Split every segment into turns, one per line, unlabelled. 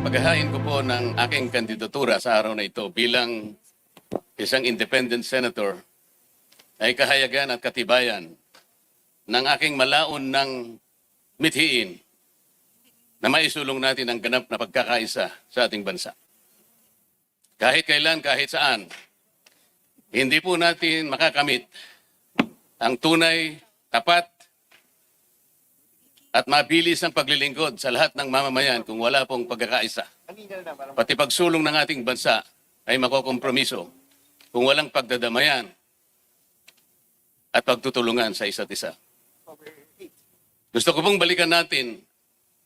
paghahain ko po ng aking kandidatura sa araw na ito bilang isang independent senator ay kahayagan at katibayan ng aking malaon ng mithiin na maisulong natin ang ganap na pagkakaisa sa ating bansa. Kahit kailan, kahit saan, hindi po natin makakamit ang tunay, tapat, at mabilis ang paglilingkod sa lahat ng mamamayan kung wala pong pagkakaisa. Pati pagsulong ng ating bansa ay makokompromiso kung walang pagdadamayan at pagtutulungan sa isa't isa. Gusto ko pong balikan natin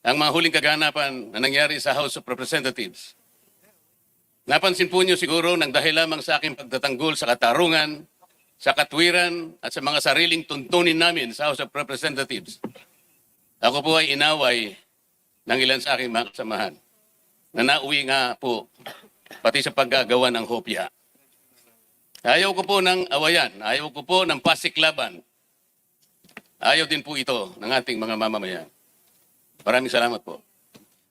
ang mga huling kaganapan na nangyari sa House of Representatives. Napansin po niyo siguro nang dahil lamang sa aking pagtatanggol sa katarungan, sa katwiran at sa mga sariling tuntunin namin sa House of Representatives. Ako po ay inaway ng ilan sa aking mga kasamahan na nauwi nga po pati sa paggagawa ng hopya. Ayaw ko po ng awayan, ayaw ko po ng pasiklaban. Ayaw din po ito ng ating mga mamamayan. Maraming salamat po.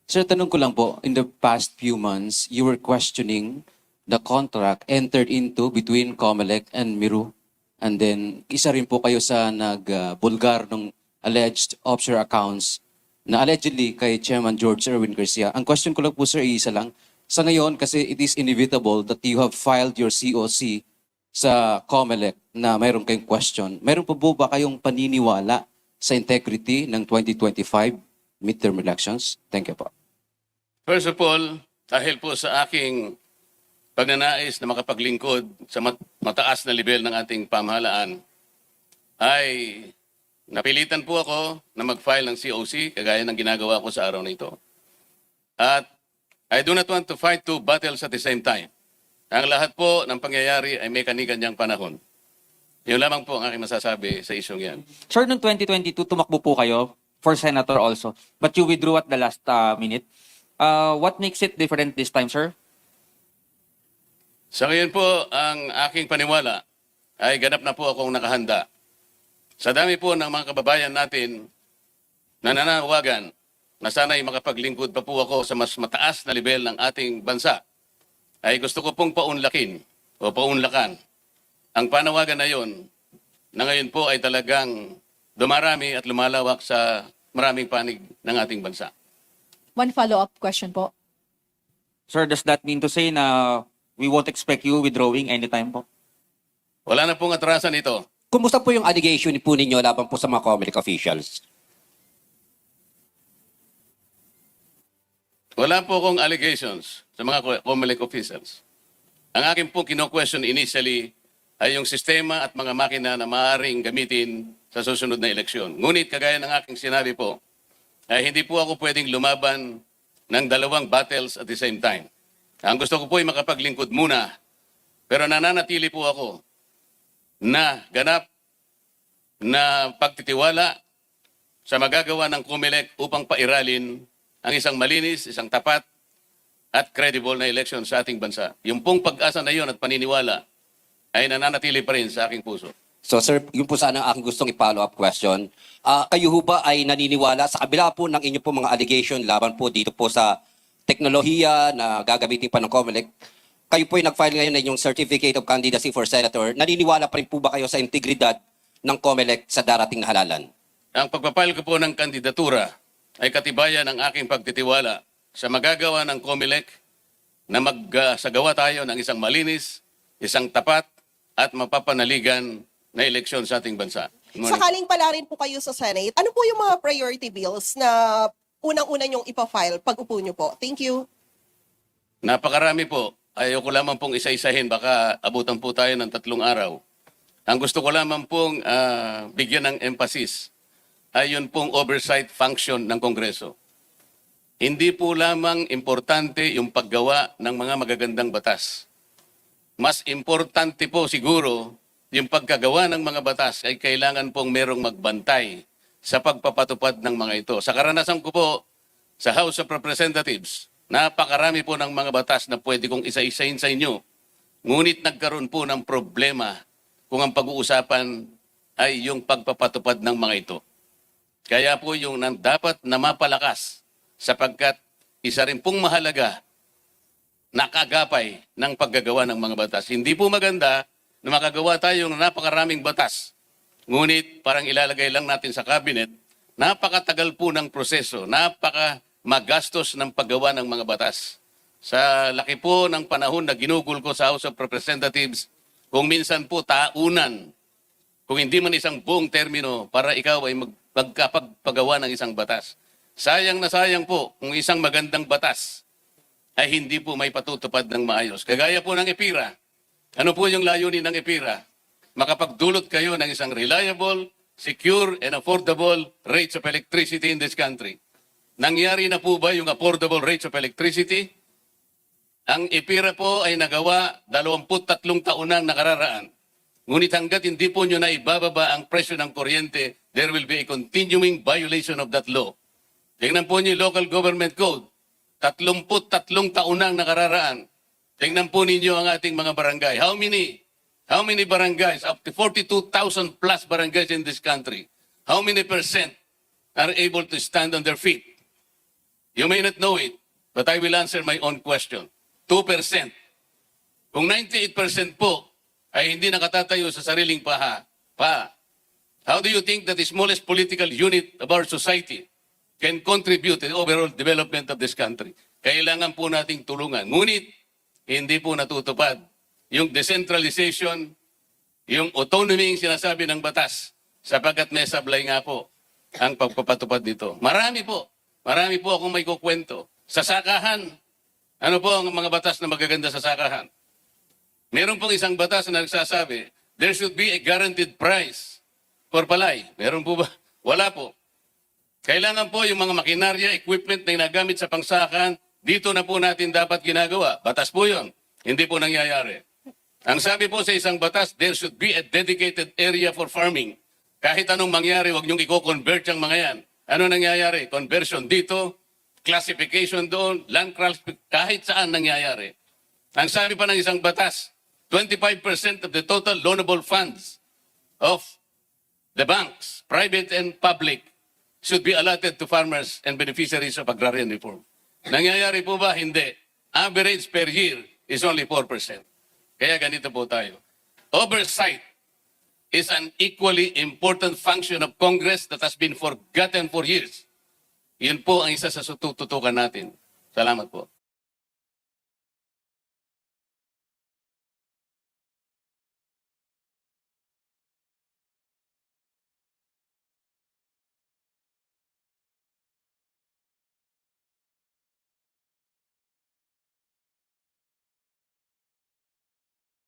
Sir, tanong ko lang po, in the past few months, you were questioning the contract entered into between Comelec and Miru. And then, isa rin po kayo sa nag-bulgar ng alleged offshore accounts na allegedly kay Chairman George Erwin Garcia. Ang question ko lang po, sir, isa lang. Sa ngayon, kasi it is inevitable that you have filed your COC sa Comelec na mayroon kayong question. Mayroon po ba kayong paniniwala sa integrity ng 2025 midterm elections? Thank you po.
First of all, dahil po sa aking pagnanais na makapaglingkod sa mat- mataas na level ng ating pamahalaan, ay napilitan po ako na mag-file ng COC, kagaya ng ginagawa ko sa araw na ito. At I do not want to fight two battles at the same time. Ang lahat po ng pangyayari ay may kanigang panahon. Yun lamang po ang aking masasabi sa isyong yan.
Sir, noong 2022, tumakbo po kayo for senator also, but you withdrew at the last uh, minute. Uh, what makes it different this time, sir?
Sa ngayon po, ang aking paniwala ay ganap na po akong nakahanda. Sa dami po ng mga kababayan natin na nananawagan na sana'y makapaglingkod pa po ako sa mas mataas na level ng ating bansa, ay gusto ko pong paunlakin o paunlakan ang panawagan na yon na ngayon po ay talagang dumarami at lumalawak sa maraming panig ng ating bansa.
One follow-up question po.
Sir, does that mean to say na we won't expect you withdrawing anytime po?
Wala na pong atrasan ito.
Kumusta po yung allegation po ninyo laban po sa mga Comelec officials?
Wala po akong allegations sa mga COMELEC officials. Ang akin pong kino-question initially ay yung sistema at mga makina na maaaring gamitin sa susunod na eleksyon. Ngunit kagaya ng aking sinabi po, ay hindi po ako pwedeng lumaban ng dalawang battles at the same time. Ang gusto ko po ay makapaglingkod muna, pero nananatili po ako na ganap na pagtitiwala sa magagawa ng COMELEC upang pairalin ang isang malinis, isang tapat, at credible na election sa ating bansa. Yung pong pag-asa na yun at paniniwala ay nananatili pa rin sa aking puso.
So sir, yun po sana ang aking gustong i-follow up question. Ah, kayo ho ba ay naniniwala sa kabila po ng inyo po mga allegation laban po dito po sa teknolohiya na gagamitin pa ng COMELEC, kayo po ay nag-file ngayon ng inyong Certificate of Candidacy for Senator. Naniniwala pa rin po ba kayo sa integridad ng COMELEC sa darating na halalan?
Ang pagpapile ko po ng kandidatura ay katibayan ng aking pagtitiwala sa magagawa ng COMELEC na magsagawa tayo ng isang malinis, isang tapat, at mapapanaligan na eleksyon sa ating bansa.
Sakaling pala rin po kayo sa Senate, ano po yung mga priority bills na unang-una nyong ipafile pag upo nyo po? Thank you.
Napakarami po. Ayaw ko lamang pong isa-isahin. Baka abutan po tayo ng tatlong araw. Ang gusto ko lamang pong ah, bigyan ng emphasis ay yun pong oversight function ng Kongreso. Hindi po lamang importante yung paggawa ng mga magagandang batas. Mas importante po siguro yung pagkagawa ng mga batas ay kailangan pong merong magbantay sa pagpapatupad ng mga ito. Sa karanasan ko po sa House of Representatives, napakarami po ng mga batas na pwede kong isa-isahin sa inyo. Ngunit nagkaroon po ng problema kung ang pag-uusapan ay yung pagpapatupad ng mga ito. Kaya po yung nang dapat na mapalakas sapagkat isa rin pong mahalaga na kagapay ng paggagawa ng mga batas. Hindi po maganda na makagawa tayo ng napakaraming batas. Ngunit parang ilalagay lang natin sa cabinet, napakatagal po ng proseso, napaka magastos ng paggawa ng mga batas. Sa laki po ng panahon na ginugol ko sa House of Representatives, kung minsan po taunan, kung hindi man isang buong termino para ikaw ay mag, magkapagpagawa ng isang batas. Sayang na sayang po kung isang magandang batas ay hindi po may patutupad ng maayos. Kagaya po ng EPIRA. Ano po yung layunin ng EPIRA? Makapagdulot kayo ng isang reliable, secure, and affordable rates of electricity in this country. Nangyari na po ba yung affordable rates of electricity? Ang EPIRA po ay nagawa 23 taon nang nakararaan. Ngunit hanggat hindi po nyo na ibababa ang presyo ng kuryente, there will be a continuing violation of that law. Tingnan po niyo local government code. 33 taon nang nakararaan. Tingnan po ninyo ang ating mga barangay. How many? How many barangays? Up to 42,000 plus barangays in this country. How many percent are able to stand on their feet? You may not know it, but I will answer my own question. 2%. Kung 98% po ay hindi nakatatayo sa sariling paha, pa, how do you think that the smallest political unit of our society can contribute to the overall development of this country? Kailangan po nating tulungan. Ngunit, hindi po natutupad yung decentralization, yung autonomy yung sinasabi ng batas, sapagkat may sablay nga po ang pagpapatupad dito. Marami po. Marami po akong may kukwento. Sa sakahan, ano po ang mga batas na magaganda sa sakahan? Meron pong isang batas na nagsasabi, there should be a guaranteed price for palay. Meron po ba? Wala po. Kailangan po yung mga makinarya, equipment na ginagamit sa pangsakan, dito na po natin dapat ginagawa. Batas po yun. Hindi po nangyayari. Ang sabi po sa isang batas, there should be a dedicated area for farming. Kahit anong mangyari, huwag niyong i-convert yung mga yan. Ano nangyayari? Conversion dito, classification doon, land classification, kahit saan nangyayari. Ang sabi pa ng isang batas, 25% of the total loanable funds of the banks, private and public, should be allotted to farmers and beneficiaries of agrarian reform. Nangyayari po ba? Hindi. Average per year is only 4%. Kaya ganito po tayo. Oversight is an equally important function of Congress that has been forgotten for years. Yun po ang isa sa tututukan natin. Salamat po.